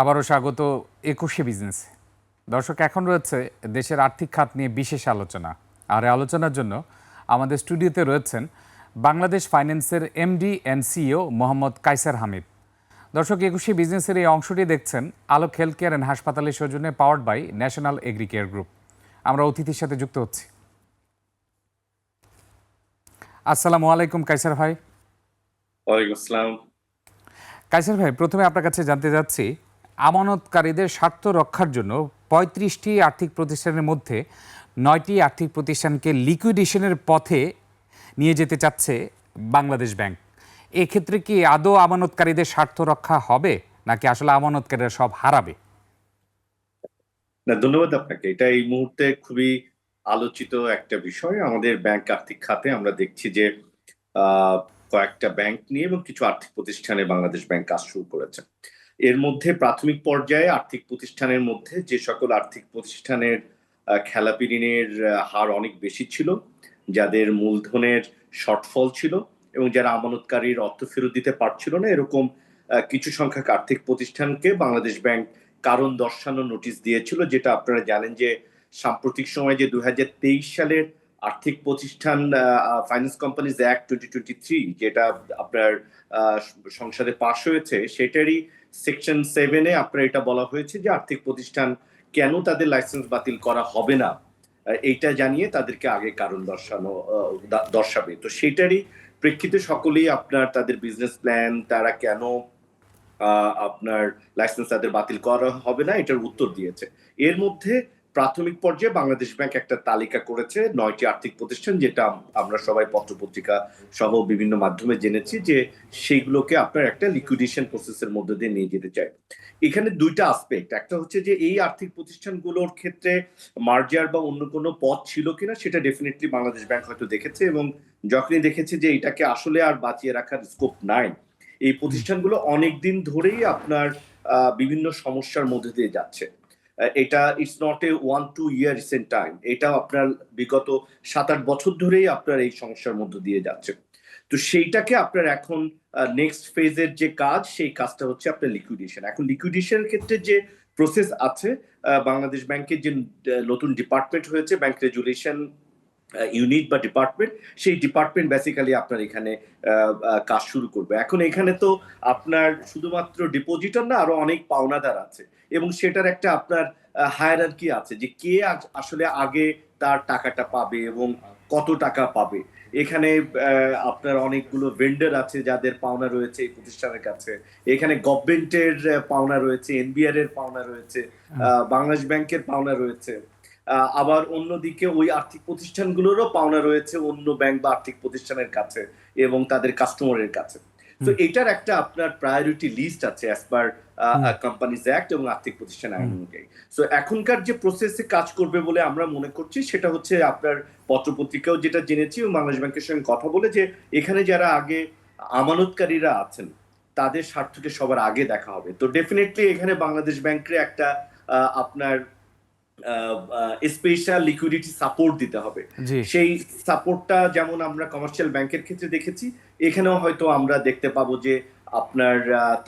আবারও স্বাগত একুশে বিজনেস। দর্শক এখন রয়েছে দেশের আর্থিক খাত নিয়ে বিশেষ আলোচনা। আর এই আলোচনার জন্য আমাদের স্টুডিওতে রয়েছেন বাংলাদেশ ফাইন্যান্সের MD and CEO Mohammad Kaiser Hamid. দর্শক একুশে বিজনেসের এই অংশটি দেখছেন আলোক হেলথ কেয়ার অ্যান্ড হাসপাতালের সৌজন্যে powered by national agri care group. আমরা অতিথির সাথে যুক্ত হচ্ছি। আসসালামু আলাইকুম কাইসার ভাই। ওয়ালাইকুম আসসালাম। কাইসার ভাই প্রথমে আপনার কাছে জানতে চাচ্ছি আমানতকারীদের স্বার্থ রক্ষার জন্য পঁয়ত্রিশটি আর্থিক প্রতিষ্ঠানের মধ্যে নয়টি আর্থিক প্রতিষ্ঠানকে লিকুইডেশনের পথে নিয়ে যেতে চাচ্ছে বাংলাদেশ ব্যাংক। এক্ষেত্রে কি আদৌ আমানতকারীদের স্বার্থ রক্ষা হবে, নাকি আসলে আমানতকারীরা সব হারাবে? না, ধন্যবাদ আপনাকে। এটা এই মুহূর্তে খুবই আলোচিত একটা বিষয়। আমাদের ব্যাংক আর্থিক খাতে আমরা দেখছি যে কয়েকটা ব্যাংক নিয়ে এবং কিছু আর্থিক প্রতিষ্ঠানে বাংলাদেশ ব্যাংক কাজ শুরু করেছে। এর মধ্যে প্রাথমিক পর্যায়ে আর্থিক প্রতিষ্ঠানের মধ্যে যে সকল আর্থিক প্রতিষ্ঠানের খেলাপি ঋণের হার অনেক বেশি ছিল, যাদের মূলধনের শর্টফল ছিল এবং যারা আমানতকারীর অর্থ ফেরত দিতে পারছিল না, এরকম কিছু সংখ্যক আর্থিক প্রতিষ্ঠানকে বাংলাদেশ ব্যাংক কারণ দর্শানোর নোটিশ দিয়েছিল, যেটা আপনারা জানেন যে সাম্প্রতিক সময়ে যে দু হাজার তেইশ সালের আর্থিক প্রতিষ্ঠান finance companies act twenty twenty three যেটা আপনার সংসদে পাশ হয়েছে, সেটারই সেকশন সেভেনে আপনার এটা বলা হয়েছে যে আর্থিক প্রতিষ্ঠান কেন তাদের লাইসেন্স বাতিল করা হবে না? এইটা জানিয়ে তাদেরকে আগে কারণ দর্শানো দর্শাবে। তো সেটারই প্রেক্ষিতে সকলেই আপনার তাদের বিজনেস প্ল্যান তারা কেন আপনার লাইসেন্স তাদের বাতিল করা হবে না, এটার উত্তর দিয়েছে। এর মধ্যে প্রাথমিক পর্যায়ে বাংলাদেশ ব্যাংক একটা তালিকা করেছে, নয়টি আর্থিক প্রতিষ্ঠান যেটা আমরা সবাই পত্রপত্রিকা সহ বিভিন্ন মাধ্যমে জেনেছি যে সেইগুলোকে আপনার একটা লিকুইডেশন প্রসেসের মধ্যে দিয়ে নিয়ে যেতে চায়। এখানে দুইটা আসপেক্ট একটা হচ্ছে যে এই আর্থিক প্রতিষ্ঠানগুলোর ক্ষেত্রে মার্জার বা অন্য কোনো পথ ছিল কিনা সেটা ডেফিনেটলি বাংলাদেশ ব্যাংক হয়তো দেখেছে এবং যখনই দেখেছে যে এটাকে আসলে আর বাঁচিয়ে রাখার স্কোপ নাই, এই প্রতিষ্ঠানগুলো অনেক দিন ধরেই আপনার বিভিন্ন সমস্যার মধ্যে দিয়ে যাচ্ছে। এটা it's not a one two year recent time এটা আপনার বিগত সাত আট বছর ধরেই আপনার এই সমস্যার মধ্যে দিয়ে যাচ্ছে। তো সেইটাকে আপনার এখন নেক্সট ফেজের যে কাজ, সেই কাজটা হচ্ছে আপনার লিকুইডেশন এখন লিকুইডেশনের ক্ষেত্রে যে প্রসেস আছে বাংলাদেশ ব্যাংকের যে নতুন ডিপার্টমেন্ট হয়েছে ব্যাংক রেজুলেশন ইউনিট বা ডিপার্টমেন্ট সেই ডিপার্টমেন্ট বেসিক্যালি আপনার এখানে কাজ শুরু করবে। এখন এখানে তো আপনার শুধুমাত্র ডিপোজিটর না আরও অনেক পাওনাদার আছে। এবং সেটার একটা আপনার হায়ারার্কি আছে যে কে আসলে আগে তার টাকাটা পাবে এবং কত টাকা পাবে। এখানে আপনার অনেকগুলো ভেন্ডার আছে যাদের পাওনা রয়েছে এই প্রতিষ্ঠানের কাছে। এখানে গভর্নমেন্টের পাওনা রয়েছে এনবিআর এর পাওনা রয়েছে আহ, বাংলাদেশ ব্যাংকের পাওনা রয়েছে। আবার অন্যদিকে ওই আর্থিক প্রতিষ্ঠানগুলোরও পাওনা রয়েছে অন্য ব্যাংক বা আর্থিক প্রতিষ্ঠানের কাছে এবং তাদের কাস্টমারের কাছে তো এটার একটা আপনার প্রায়োরিটি লিস্ট আছে অ্যাজ পার। কোম্পানিজ অ্যাক্ট এবং আর্থিক প্রতিষ্ঠান আইন। অনুযায়ী সো এখনকার যে প্রসেসে কাজ করবে বলে আমরা মনে করছি সেটা হচ্ছে আপনার পত্রপত্রিকাও যেটা জেনেছি এবং বাংলাদেশ ব্যাংকের সঙ্গে কথা বলে যে এখানে যারা আগে আমানতকারীরা আছেন তাদের স্বার্থকে সবার আগে দেখা হবে তো ডেফিনেটলি এখানে বাংলাদেশ ব্যাংকের একটা আহ, আপনার স্পেশাল লিকুইডিটি সাপোর্ট দিতে হবে। সেই সাপোর্টটা যেমন আমরা কমার্শিয়াল ব্যাংকের ক্ষেত্রে দেখেছি এখানেও হয়তো আমরা দেখতে পাবো যে আপনার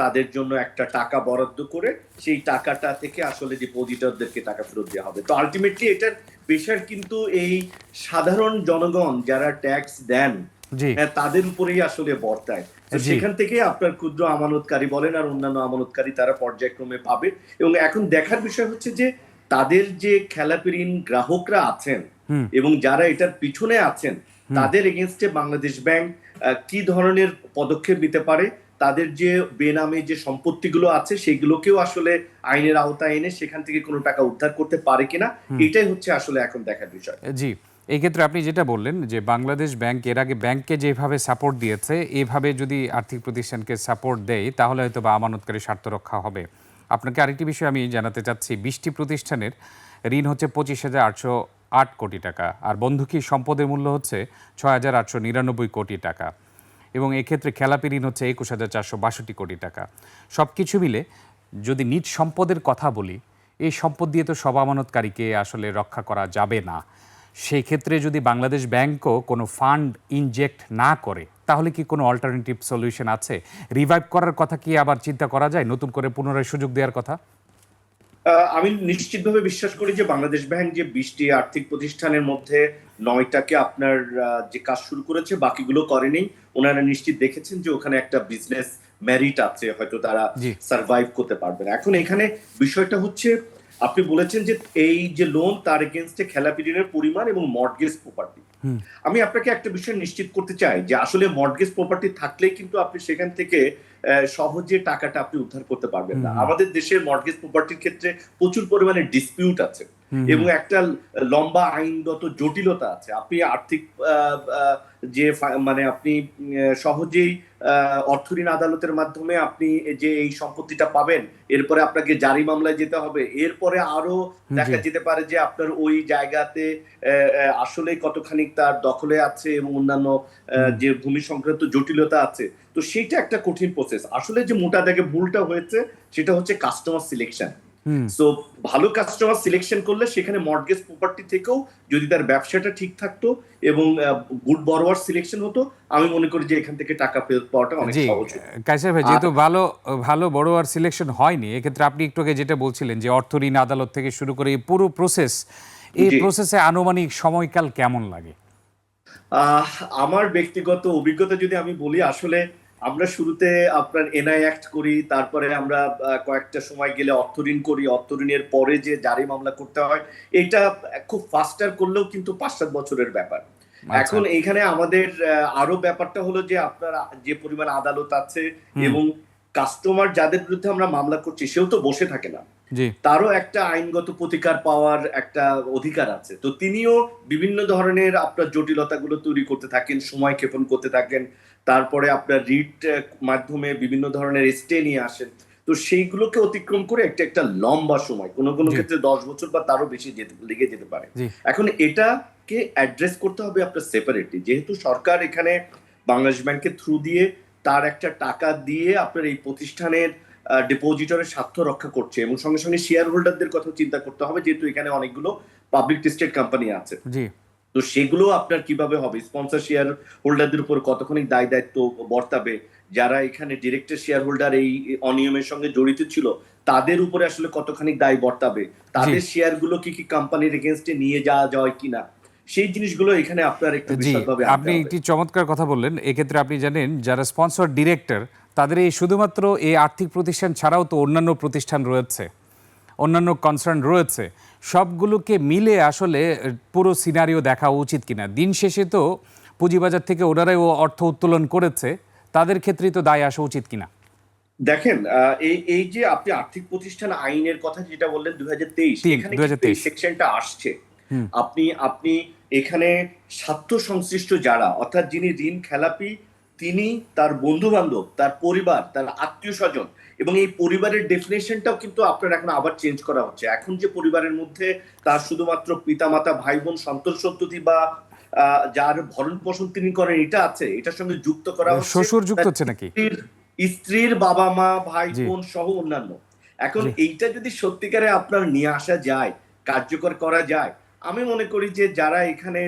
তাদের জন্য একটা টাকা বরাদ্দ করে সেই টাকাটা থেকে আসলে ডিপোজিটরদেরকে টাকা ফেরত দেওয়া হবে। তো আলটিমেটলি এটার প্রেশার কিন্তু এই সাধারণ জনগণ যারা ট্যাক্স দেন হ্যাঁ তাদের উপরেই আসলে বর্তায়। সেখান থেকে আপনার ক্ষুদ্র আমানতকারী বলেন আর অন্যান্য আমানতকারী তারা পর্যায়ক্রমে পাবে। এবং এখন দেখার বিষয় হচ্ছে যে তাদের যে খেলাপি ঋণ গ্রাহকরা আছেন এবং যারা এটার পিছনে আছেন তাদের এগেনস্টে বাংলাদেশ ব্যাংক কি ধরনের পদক্ষেপ নিতে পারে তাদের যে বেনামে যে সম্পত্তিগুলো আছে সেগুলোকেও আসলে আইনের আওতায় এনে সেখান থেকে কোনো টাকা উদ্ধার করতে পারে কিনা এটাই হচ্ছে আসলে এখন দেখার বিষয়। জি এই ক্ষেত্রে আপনি যেটা বললেন যে বাংলাদেশ ব্যাংক এর আগে ব্যাংককে যেভাবে সাপোর্ট দিয়েছে এভাবে যদি আর্থিক প্রতিষ্ঠানকে সাপোর্ট দেয় তাহলে হয়তো বা আমানতকারী স্বার্থ রক্ষা হবে। আপনাকে আরেকটি বিষয় আমি জানাতে চাচ্ছি। বিশটি প্রতিষ্ঠানের ঋণ হচ্ছে পঁচিশ হাজার আটশো আট কোটি টাকা, আর বন্ধুকি সম্পদের মূল্য হচ্ছে ছয় হাজার আটশো নিরানব্বই কোটি টাকা। এবং এক্ষেত্রে খেলাপি ঋণ হচ্ছে একুশ হাজার চারশো বাষট্টি কোটি টাকা। সব কিছু মিলে যদি নিজ সম্পদের কথা বলি, এই সম্পদ দিয়ে তো সব আমানতকারীকে আসলে রক্ষা করা যাবে না। সেই ক্ষেত্রে যদি বাংলাদেশ ব্যাংকও কোনো ফান্ড ইনজেক্ট না করে তাহলে কি কোনো অল্টারনেটিভ সলিউশন আছে? রিভাইভ করার কথা কি আবার চিন্তা করা যায়? নতুন করে পুনরায় সুযোগ দেওয়ার কথা? আমি নিশ্চিতভাবে বিশ্বাস করি যে বাংলাদেশ ব্যাংক যে বিশটি আর্থিক প্রতিষ্ঠানের মধ্যে নয়টাকে আপনার যে কাজ শুরু করেছে বাকিগুলো করেনি। ওনারা নিশ্চিত দেখেছেন যে ওখানে একটা বিজনেস মেরিট আছে হয়তো তারা। সার্ভাইভ করতে পারবেন এখন এখানে বিষয়টা হচ্ছে আপনি বলেছেন যে এই যে লোন তার এগেনস্টে খেলাপি ঋণের পরিমাণ এবং মর্টগেজ প্রপার্টি আমি আপনাকে একটা বিষয় নিশ্চিত করতে চাই যে আসলে মর্টগেজ প্রপার্টি থাকলেই কিন্তু আপনি সেখান থেকে আহ, সহজে টাকাটা আপনি উদ্ধার করতে পারবেন না। আমাদের দেশের মর্টগেজ প্রপার্টির ক্ষেত্রে প্রচুর পরিমাণে ডিসপিউট আছে। এবং একটা লম্বা আইনগত জটিলতা আছে। আপনি আর্থিক যে মানে আপনি সহজেই আহ, অর্থ ঋণ আদালতের মাধ্যমে আপনি যে এই সম্পত্তিটা পাবেন এরপরে আপনাকে জারি মামলায় যেতে হবে এরপরে আরও দেখা যেতে পারে যে আপনার ওই জায়গাতে আসলে কতখানি তার দখলে আছে এবং অন্যান্য আহ, যে ভূমি সংক্রান্ত জটিলতা আছে। তো সেইটা একটা কঠিন প্রসেস আসলে যে মোটা দাগে ভুলটা হয়েছে সেটা হচ্ছে কাস্টমার সিলেকশন সো ভালো কাস্টমার সিলেকশন করলে সেখানে মর্টগেজ প্রপার্টি থেকেও যদি তার ব্যবসাটা ঠিক থাকতো এবং গুড বরোয়ার সিলেকশন হতো আমি মনে করি যে এখান থেকে টাকা ফেরত পাওয়াটা অনেক সহজ কাইসার ভাই যেহেতু ভালো ভালো বড় আর সিলেকশন হয়নি এক্ষেত্রে আপনি একটু আগে যেটা বলছিলেন যে অর্থ ঋণ আদালত থেকে শুরু করে এই পুরো প্রসেস এই। প্রসেসে আনুমানিক সময়কাল কেমন লাগে? আহ, আমার ব্যক্তিগত অভিজ্ঞতা যদি আমি বলি আসলে আমরা শুরুতে আপনার এনআই অ্যাক্ট করি তারপরে আমরা কয়েকটা সময় গেলে অর্থ ঋণ করি অর্থ ঋণের পরে যে জারি মামলা করতে হয় এটা খুব ফাস্টার করলেও কিন্তু পাঁচ সাত বছরের ব্যাপার। আচ্ছা। এখন এখানে আমাদের আরও ব্যাপারটা হলো যে আপনার যে পরিমাণ আদালত আছে এবং কাস্টমার যাদের বিরুদ্ধে আমরা মামলা করছি সেও তো বসে থাকে না। তারও একটা আইনগত প্রতিকার পাওয়ার একটা অধিকার আছে। তো তিনিও বিভিন্ন ধরনের আপনার জটিলতাগুলো তৈরি করতে থাকেন সময় ক্ষেপণ করতে থাকেন তারপরে আপনার রিট মাধ্যমে বিভিন্ন ধরনের স্টে নিয়ে আসেন। তো সেইগুলোকে অতিক্রম করে একটা একটা লম্বা সময় কোনো কোনো ক্ষেত্রে দশ বছর বা তারও বেশি লেগে যেতে পারে। এখন এটাকে অ্যাড্রেস করতে হবে আপনার সেপারেটলি যেহেতু সরকার এখানে বাংলাদেশ ব্যাংকের থ্রু দিয়ে তার একটা টাকা দিয়ে আপনার এই প্রতিষ্ঠানের ডিপোজিটরের স্বার্থ রক্ষা করছে এবং সঙ্গে সঙ্গে শেয়ার হোল্ডারদের কথা চিন্তা করতে হবে যেহেতু এখানে অনেকগুলো পাবলিক লিস্টেড কোম্পানি আছে। তো সেগুলো আপনার কীভাবে হবে? স্পন্সর শেয়ার হোল্ডারদের উপর কতখানি দায় দায়িত্ব বর্তাবে? যারা এখানে ডিরেক্টর শেয়ার হোল্ডার এই অনিয়মের সঙ্গে জড়িত ছিল তাদের উপরে আসলে কতখানি দায় বর্তাবে? তাদের শেয়ারগুলো কি কি কোম্পানির এগেনস্টে নিয়ে যাওয়া যায় কিনা? সেই জিনিসগুলো এখানে আপনার একটু বিশদভাবে আপনি একটি চমৎকার কথা বললেন। এক্ষেত্রে আপনি জানেন যারা স্পন্সর ডিরেক্টর তাদের এই শুধুমাত্র এই আর্থিক প্রতিষ্ঠান ছাড়াও তো অন্যান্য প্রতিষ্ঠান রয়েছে। অন্যান্য কনসার্ন রয়েছে। সবগুলোকে মিলে আসলে পুরো সিনারিও দেখা উচিত কিনা? দিন শেষে তো পুঁজিবাজার থেকে ওনারাই ও অর্থ উত্তোলন করেছে। তাদের ক্ষেত্রেই তো দায় আসা উচিত কিনা? দেখেন এই এই যে আপনি আর্থিক প্রতিষ্ঠান আইনের কথা যেটা বললেন দুই হাজার তেইশ তিন, এখানে 2023 এই সেকশনটা আসছে। আপনি আপনি এখানে স্বার্থ সংশ্লিষ্ট যারা অর্থাৎ যিনি ঋণ খেলাপি তিনি তার বন্ধু বান্ধব তার পরিবার তার আত্মীয় স্বজন এবং এই পরিবারের ডেফিনেশনটাও কিন্তু আপনার এখন আবার চেঞ্জ করা হচ্ছে। এখন যে পরিবারের মধ্যে তার শুধুমাত্র পিতামাতা ভাই বোন সন্তান সন্ততি বা যার ভরণ পোষণ তিনি করেন এটা আছে। এটার সঙ্গে যুক্ত করা হচ্ছে শ্বশুর যুক্ত হচ্ছে নাকি? স্ত্রীর বাবা মা ভাই বোন সহ অন্যান্য। এখন এইটা যদি সত্যিকারে আপনার নিয়ে আসা যায় কার্যকর করা যায় আমি মনে করি যে যারা এখানে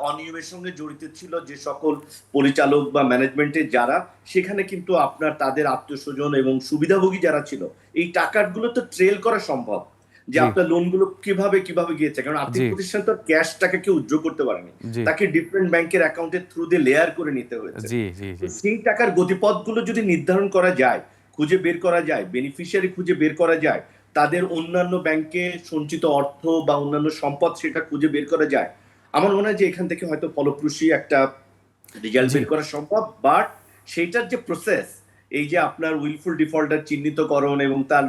অনিয়মের সঙ্গে জড়িত ছিল যে সকল পরিচালক বা ম্যানেজমেন্টের যারা সেখানে কিন্তু আপনার তাদের আত্মীয় স্বজন এবং সুবিধাভোগী যারা ছিল এই টাকাগুলো তো ট্রেল করা সম্ভব। যে। আপনার লোনগুলো কীভাবে কীভাবে গিয়েছে? কারণ আর্থিক। প্রতিষ্ঠান তো ক্যাশ টাকাকে উজ্জ্ব করতে পারেনি। তাকে ডিফারেন্ট ব্যাংকের অ্যাকাউন্টের থ্রু দিয়ে লেয়ার করে নিতে হয়েছে। সেই টাকার গতিপথগুলো যদি নির্ধারণ করা যায় খুঁজে বের করা যায় বেনিফিশিয়ারি খুঁজে বের করা যায় তাদের অন্যান্য ব্যাংকে সঞ্চিত অর্থ বা অন্যান্য সম্পদ সেটা খুঁজে বের করা যায়। আমার মনে হয় যে এখান থেকে হয়তো ফলপ্রসূ একটা রেজাল্ট বের করা সম্ভব বাট সেইটার যে প্রসেস এই যে আপনার উইলফুল ডিফল্টার চিহ্নিতকরণ এবং তার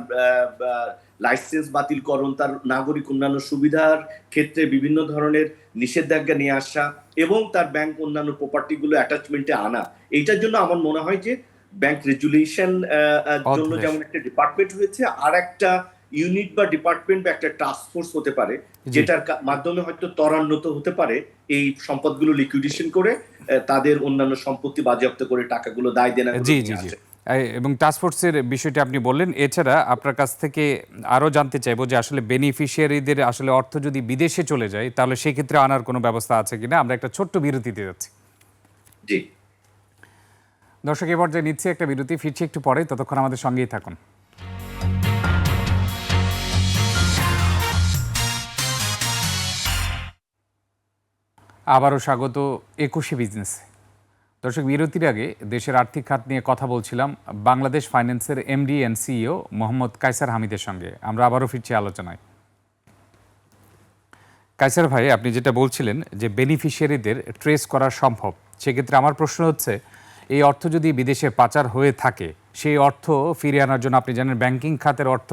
লাইসেন্স বাতিলকরণ তার নাগরিক অন্যান্য সুবিধার ক্ষেত্রে বিভিন্ন ধরনের নিষেধাজ্ঞা নিয়ে আসা এবং তার ব্যাংক অন্যান্য প্রপার্টিগুলো অ্যাটাচমেন্টে আনা এইটার জন্য আমার মনে হয় যে ব্যাংক রেজুলেশন জন্য যেমন একটা ডিপার্টমেন্ট হয়েছে আর একটা ইউনিট বা ডিপার্টমেন্ট বা একটা টাস্ক ফোর্স হতে পারে যেটার মাধ্যমে হয়তো ত্বরান্বিত হতে পারে এই সম্পদগুলো লিকুইডেশন করে তাদের অন্যান্য সম্পত্তি বাজেয়াপ্ত করে টাকাগুলো দায় দেনা জি জি জি। এবং টাস্কফোর্সের বিষয়টি আপনি বললেন এছাড়া আপনার কাছ থেকে আরও জানতে চাইব যে আসলে বেনিফিশিয়ারিদের আসলে অর্থ যদি বিদেশে চলে যায় তাহলে সেক্ষেত্রে আনার কোনো ব্যবস্থা আছে কিনা? আমরা একটা ছোট্ট বিরতিতে যাচ্ছি। জি। দর্শক এবার যে নিচ্ছি একটা বিরতি ফিরছি একটু পরে ততক্ষণ আমাদের সঙ্গেই থাকুন। আবারও স্বাগত একুশে বিজনেসে দর্শক, বিরতির আগে দেশের আর্থিক খাত নিয়ে কথা বলছিলাম বাংলাদেশ ফাইন্যান্সের MD and CEO Mohammad Kaiser হামিদের সঙ্গে। আমরা আবারও ফিরছি আলোচনায়। কায়সার ভাই, আপনি যেটা বলছিলেন যে বেনিফিশিয়ারিদের ট্রেস করা সম্ভব, সেক্ষেত্রে আমার প্রশ্ন হচ্ছে, এই অর্থ যদি বিদেশে পাচার হয়ে থাকে, সেই অর্থ ফিরিয়ে আনার জন্য আপনি জানেন ব্যাংকিং খাতের অর্থ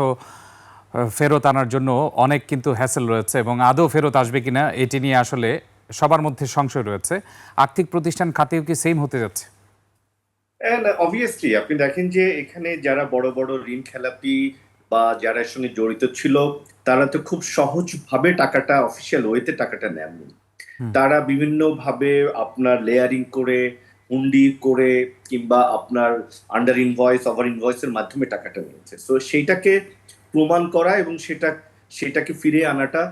ফেরত আনার জন্য অনেক কিন্তু হ্যাসেল রয়েছে এবং আদৌ ফেরত আসবে কিনা, এটি নিয়ে আসলে সবার মধ্যে সংশয় রয়েছে। আর্থিক প্রতিষ্ঠান খাতেও কি সেম হতে যাচ্ছে? অবভিয়াসলি আপনি দেখেন যে এখানে যারা বড় বড় ঋণ খেলাপি বা যারা এর সঙ্গে জড়িত ছিল তারা তো খুব সহজভাবে টাকাটা অফিসিয়াল ওয়েতে টাকাটা নেননি। তারা বিভিন্ন ভাবে আপনার লেয়ারিং করে হুন্ডি করে কিংবা আপনার আন্ডার ইনভয়েস ওভার ইনভয়েসের মাধ্যমে টাকাটা নিয়েছে। সো সেইটাকে প্রমাণ করা এবং সেটা সেটাকে ফিরে আনাটা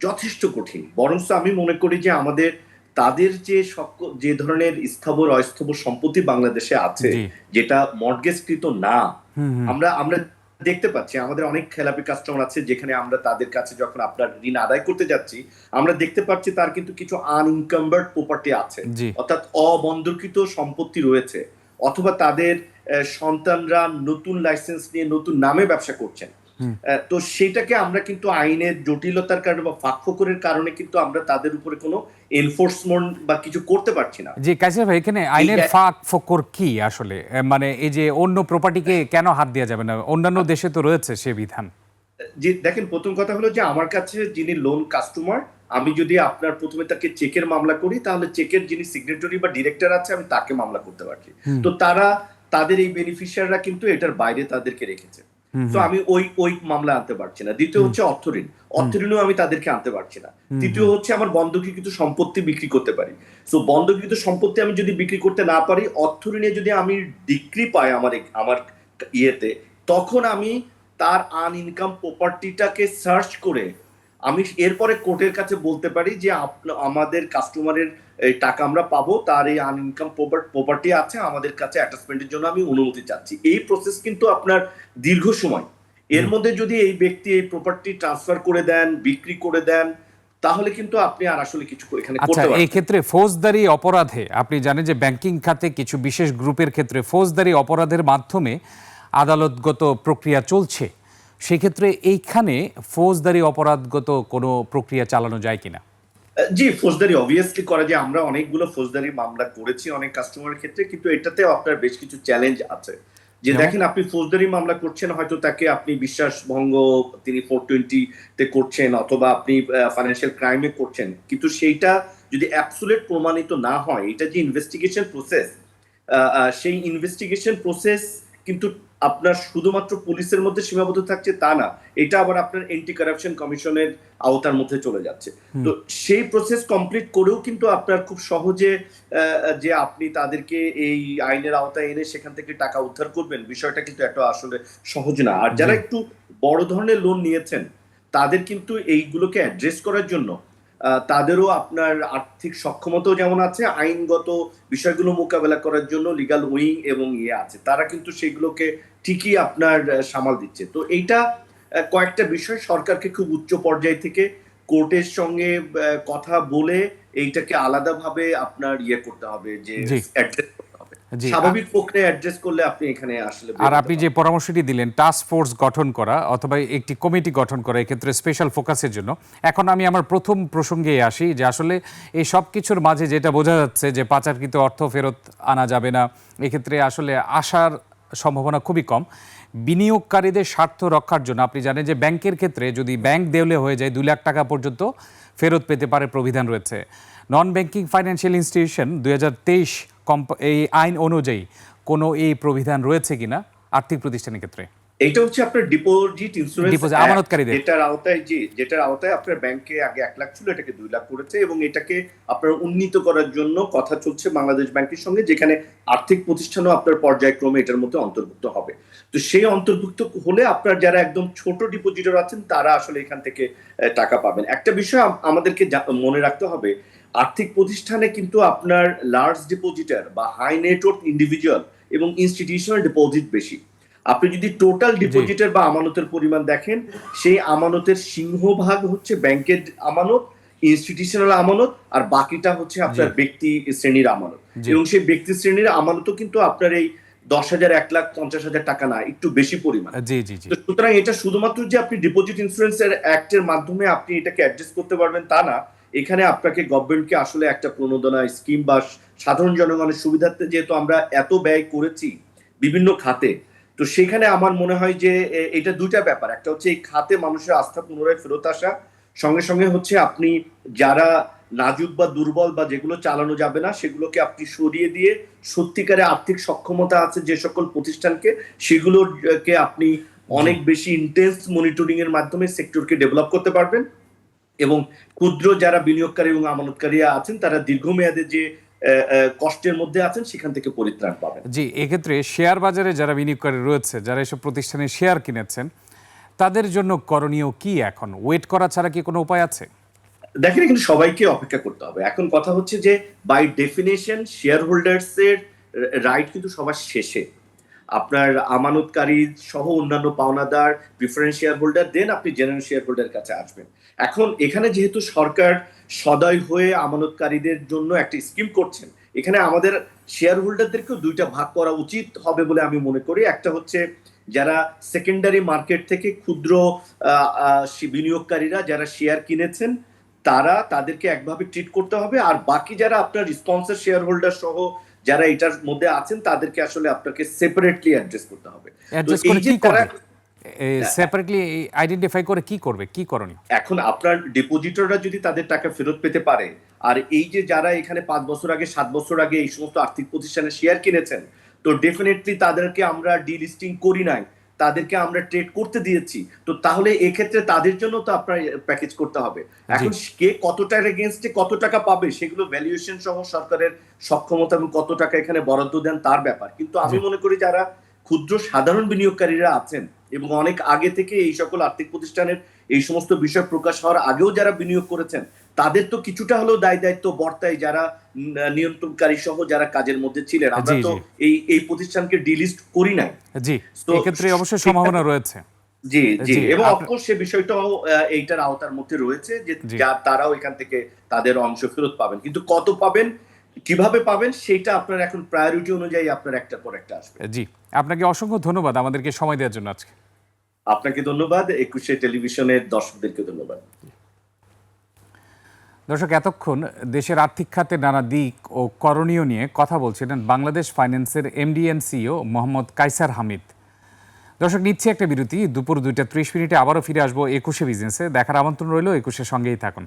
যথেষ্ট কঠিন। বরং আমি মনে করি যে আমাদের তাদের যে সক- যে ধরনের স্থাবর অস্থাবর সম্পত্তি বাংলাদেশে আছে যেটা মর্গেজকৃত না আমরা আমরা দেখতে পাচ্ছি আমাদের অনেক খেলাপি কাস্টমার আছে যেখানে আমরা তাদের কাছে যখন আপনার ঋণ আদায় করতে যাচ্ছি আমরা দেখতে পাচ্ছি তার কিন্তু কিছু আনইনকাম্বার্ড প্রপার্টি আছে। অর্থাৎ অবন্ধকৃত সম্পত্তি রয়েছে অথবা তাদের সন্তানরা নতুন লাইসেন্স নিয়ে নতুন নামে ব্যবসা করছেন। তো সেটাকে আমরা কিন্তু আইনের জটিলতার কারণে বা ফাঁকফোকরের কারণে কিন্তু আমরা তাদের উপরে কোনো এনফোর্সমেন্ট বা কিছু করতে পারছি না। জি কাইসার ভাই এখানে আইনের ফাঁক ফোকর কি আসলে? মানে এই যে অন্য প্রপার্টিকে কেন হাত দেওয়া যাবে না? অন্যান্য দেশে তো রয়েছে সে বিধান। যে দেখেন প্রথম কথা হলো যে আমার কাছে যিনি লোন কাস্টমার আমি যদি আপনার প্রথমে তাকে চেকের মামলা করি তাহলে চেকের যিনি সিগনেটরি বা ডিরেক্টর আছে আমি তাকে মামলা করতে পারছি। তো তারা তাদের এই বেনিফিশিয়াররা কিন্তু এটার বাইরে তাদেরকে রেখেছে। তো আমি ওই ওই মামলা আনতে পারছি না। দ্বিতীয় হচ্ছে অর্থ ঋণ অর্থ ঋণও আমি তাদেরকে আনতে পারছি না। তৃতীয় হচ্ছে আমার বন্ধকীকৃত সম্পত্তি বিক্রি করতে পারি। তো বন্ধকীকৃত সম্পত্তি আমি যদি বিক্রি করতে না পারি অর্থ ঋণে যদি আমি ডিক্রি পাই আমার আমার ইয়েতে তখন আমি তার আন ইনকাম প্রপার্টিটাকে সার্চ করে আমি এরপরে কোর্টের কাছে বলতে পারি যে আমাদের কাস্টমারের টাকা আমরা পাবো তার এই আন ইনকাম প্রপার্টি আছে আমাদের কাছে অ্যাটাচমেন্টের জন্য আমি অনুমতি চাচ্ছি। এই প্রসেস কিন্তু আপনার দীর্ঘ সময়। এর মধ্যে যদি এই ব্যক্তি এই প্রপার্টি ট্রান্সফার করে দেন বিক্রি করে দেন তাহলে কিন্তু আপনি আর আসলে কিছু এখানে আচ্ছা এই ক্ষেত্রে ফৌজদারি অপরাধে আপনি জানেন যে ব্যাংকিং খাতে কিছু বিশেষ গ্রুপের ক্ষেত্রে ফৌজদারি অপরাধের মাধ্যমে আদালতগত প্রক্রিয়া চলছে। সেক্ষেত্রে এইখানে ফৌজদারি অপরাধগত কোনো প্রক্রিয়া চালানো যায় কিনা? জি ফৌজদারি অবভিয়াসলি করা যায় আমরা অনেকগুলো ফৌজদারি মামলা করেছি অনেক কাস্টমারের ক্ষেত্রে কিন্তু এটাতে আপনার বেশ কিছু চ্যালেঞ্জ আছে। যে দেখেন আপনি ফৌজদারি মামলা করছেন হয়তো তাকে আপনি বিশ্বাস ভঙ্গ তিনি ফোর তে করছেন অথবা আপনি ফাইন্যান্সিয়াল ক্রাইমে করছেন। কিন্তু সেইটা যদি অ্যাবসুলেট প্রমাণিত না হয় এটা যে ইনভেস্টিগেশন প্রসেস সেই ইনভেস্টিগেশন প্রসেস কিন্তু আপনার শুধুমাত্র পুলিশের মধ্যে সীমাবদ্ধ থাকছে তা না এটা আবার আপনার এন্টি কারাপশন কমিশনের আওতার মধ্যে চলে যাচ্ছে। তো সেই প্রসেস কমপ্লিট করেও কিন্তু আপনার খুব সহজে যে আপনি তাদেরকে এই আইনের আওতায় এনে সেখান থেকে টাকা উদ্ধার করবেন বিষয়টা কিন্তু একটা আসলে সহজ না। আর যারা একটু বড় ধরনের লোন নিয়েছেন তাদের কিন্তু এইগুলোকে অ্যাড্রেস করার জন্য তাদেরও আপনার আর্থিক সক্ষমতাও যেমন আছে আইনগত বিষয়গুলো মোকাবেলা করার জন্য লিগাল উইং এবং ইয়ে আছে। তারা কিন্তু সেগুলোকে ঠিকই আপনার সামাল দিচ্ছে। তো এইটা কয়েকটা বিষয় সরকারকে খুব উচ্চ পর্যায় থেকে কোর্টের সঙ্গে কথা বলে এইটাকে আলাদাভাবে আপনার ইয়ে করতে হবে যে স্বাভাবিক প্রক্রিয়া অ্যাড্রেস করলে আপনি এখানে আসলে আর আপনি। যে পরামর্শটি দিলেন টাস্ক ফোর্স গঠন করা অথবা একটি কমিটি গঠন করা এক্ষেত্রে স্পেশাল ফোকাসের জন্য। এখন আমি আমার প্রথম প্রসঙ্গে আসি যে আসলে এই সব কিছুর মাঝে যেটা বোঝা যাচ্ছে যে পাচারকৃত অর্থ ফেরত আনা যাবে না এক্ষেত্রে আসলে আসার সম্ভাবনা খুবই কম। বিনিয়োগকারীদের স্বার্থ রক্ষার জন্য আপনি জানেন যে ব্যাংকের ক্ষেত্রে যদি ব্যাংক দেউলে হয়ে যায় দুই লাখ টাকা পর্যন্ত ফেরত পেতে পারে প্রবিধান রয়েছে। নন ব্যাংকিং ফাইন্যান্সিয়াল ইনস্টিটিউশন দুই হাজার তেইশ এই আইন অনুযায়ী কোনো এই প্রবিধান রয়েছে কিনা আর্থিক প্রতিষ্ঠানের ক্ষেত্রে? এইটা হচ্ছে আপনার ডিপোজিট ইন্স্যুরেন্স আমানতকারীদের। যেটার আওতায় জি যেটার আওতায় আপনার ব্যাংকে আগে এক লাখ ছিল এটাকে দুই লাখ করেছে এবং এটাকে আপনার উন্নীত করার জন্য কথা চলছে বাংলাদেশ ব্যাংকের সঙ্গে যেখানে আর্থিক প্রতিষ্ঠানও আপনার পর্যায়ক্রমে এটার মধ্যে অন্তর্ভুক্ত হবে। তো সেই অন্তর্ভুক্ত হলে আপনার যারা একদম ছোট ডিপোজিটর আছেন তারা আসলে এখান থেকে টাকা পাবেন। একটা বিষয় আমাদেরকে মনে রাখতে হবে আর্থিক প্রতিষ্ঠানে কিন্তু আপনার লার্জ ডিপোজিটার বা হাই নেটওয়ার্ক ইন্ডিভিজুয়াল এবং ইনস্টিটিউশনাল ডিপোজিট বেশি। আপনি যদি টোটাল ডিপোজিটের বা আমানতের পরিমাণ দেখেন সেই আমানতের সিংহভাগ হচ্ছে ব্যাংকের আমানত ইনস্টিটিউশনাল আমানত আর বাকিটা হচ্ছে আপনার ব্যক্তি শ্রেণির আমানত। এবং সেই ব্যক্তি শ্রেণির আমানতও কিন্তু আপনার এই দশ হাজার এক লাখ পঞ্চাশ হাজার টাকা না একটু বেশি পরিমাণ। সুতরাং এটা শুধুমাত্র যে আপনি ডিপোজিট ইন্স্যুরেন্সের অ্যাক্টের মাধ্যমে আপনি এটাকে অ্যাডজাস্ট করতে পারবেন তা না এখানে আপনাকে গভর্নমেন্টকে আসলে একটা প্রণোদনা স্কিম বা সাধারণ জনগণের সুবিধার্থে যেহেতু আমরা এত ব্যয় করেছি বিভিন্ন খাতে তো সেখানে আমার মনে হয় যে এটা দুইটা ব্যাপার। একটা হচ্ছে এই খাতে মানুষের আস্থা পুনরায় ফেরত আসা সঙ্গে সঙ্গে হচ্ছে আপনি যারা নাজুক বা দুর্বল বা যেগুলো চালানো যাবে না সেগুলোকে আপনি সরিয়ে দিয়ে সত্যিকারে আর্থিক সক্ষমতা আছে যে সকল প্রতিষ্ঠানকে সেগুলোকে আপনি অনেক বেশি ইন্টেন্স মনিটরিং এর মাধ্যমে সেক্টরকে ডেভেলপ করতে পারবেন। এবং ক্ষুদ্র যারা বিনিয়োগকারী এবং আমানতকারী আছেন তারা দীর্ঘমেয়াদে যে কষ্টের মধ্যে আছেন সেখান থেকে পরিত্রাণ পাবেন। জি এক্ষেত্রে শেয়ার বাজারে যারা বিনিয়োগকারী রয়েছে যারা এসব প্রতিষ্ঠানে শেয়ার কিনেছেন তাদের জন্য করণীয় কি এখন? ওয়েট করা ছাড়া কি কোনো উপায় আছে? দেখেন কিন্তু সবাইকে অপেক্ষা করতে হবে। এখন কথা হচ্ছে যে বাই ডেফিনেশন শেয়ার হোল্ডার্স এর রাইট কিন্তু সবার শেষে। আপনার আমানতকারী সহ অন্যান্য পাওনাদার প্রিফারেন্স শেয়ার হোল্ডার দেন আপনি জেনারেল শেয়ার হোল্ডার কাছে আসবেন। এখন এখানে যেহেতু সরকার সদয় হয়ে আমানতকারীদের জন্য একটা স্কিম করছেন এখানে আমাদের শেয়ার হোল্ডারদেরকেও দুইটা ভাগ করা উচিত হবে বলে আমি মনে করি। একটা হচ্ছে যারা সেকেন্ডারি মার্কেট থেকে ক্ষুদ্র বিনিয়োগকারীরা যারা শেয়ার কিনেছেন তারা তাদেরকে একভাবে ট্রিট করতে হবে। আর বাকি যারা আপনার স্পন্সর শেয়ার হোল্ডার সহ যারা এটার মধ্যে আছেন তাদেরকে আসলে আপনাকে সেপারেটলি অ্যাড্রেস করতে হবে। সেপারেটলি আইডেন্টিফাই করে কি করবে কি করণীয়? এখন আপনার ডিপোজিটররা যদি তাদের টাকা ফেরত পেতে পারে আর এই যে যারা এখানে পাঁচ বছর আগে সাত বছর আগে এই সমস্ত আর্থিক প্রতিষ্ঠানে শেয়ার কিনেছেন তো ডেফিনেটলি তাদেরকে আমরা ডিলিস্টিং করি নাই তাদেরকে আমরা ট্রেড করতে দিয়েছি তো তাহলে এক্ষেত্রে তাদের জন্য তো আপনার প্যাকেজ করতে হবে। এখন কে কতটার এগেনস্টে কত টাকা পাবে সেগুলো ভ্যালুয়েশন সহ সরকারের সক্ষমতা এবং কত টাকা এখানে বরাদ্দ দেন তার ব্যাপার। কিন্তু আমি মনে করি যারা ক্ষুদ্র সাধারণ বিনিয়োগকারীরা আছেন এবং অনেক আগে থেকে এই সকল আর্থিক প্রতিষ্ঠানের এই সমস্ত বিষয় প্রকাশ হওয়ার আগেও যারা বিনিয়োগ করেছেন তাদের তো কিছুটা হলেও দায় দায়িত্ব বর্তায় যারা নিয়ন্ত্রণকারী সহ যারা কাজের মধ্যে ছিলেন। আমরা তো এই এই প্রতিষ্ঠানকে ডিলিস্ট করি নাই। জি তো এক্ষেত্রে অবশ্যই সম্ভাবনা রয়েছে। জি জি। এবং অফকোর্স সে বিষয়টাও এইটার আওতার মধ্যে রয়েছে যে। তারাও এখান থেকে তাদের অংশ ফেরত পাবেন। কিন্তু কত পাবেন কীভাবে পাবেন সেটা আপনার এখন প্রায়োরিটি অনুযায়ী আপনার একটার পর একটা আসবে। জি আপনাকে অসংখ্য ধন্যবাদ আমাদেরকে সময় দেওয়ার জন্য আজকে। আপনাকে ধন্যবাদ একুশে টেলিভিশনের দর্শকদেরকে ধন্যবাদ। দর্শক এতক্ষণ দেশের আর্থিক খাতের নানা দিক ও করণীয় নিয়ে কথা বলছিলেন বাংলাদেশ ফাইন্যান্সের MD and CEO Mohammad Kaiser Hamid. দর্শক নিচ্ছে একটা বিরতি দুপুর দুইটা ত্রিশ মিনিটে আবারও ফিরে আসব একুশে বিজনেসে। দেখার আমন্ত্রণ রইল একুশের সঙ্গেই থাকুন।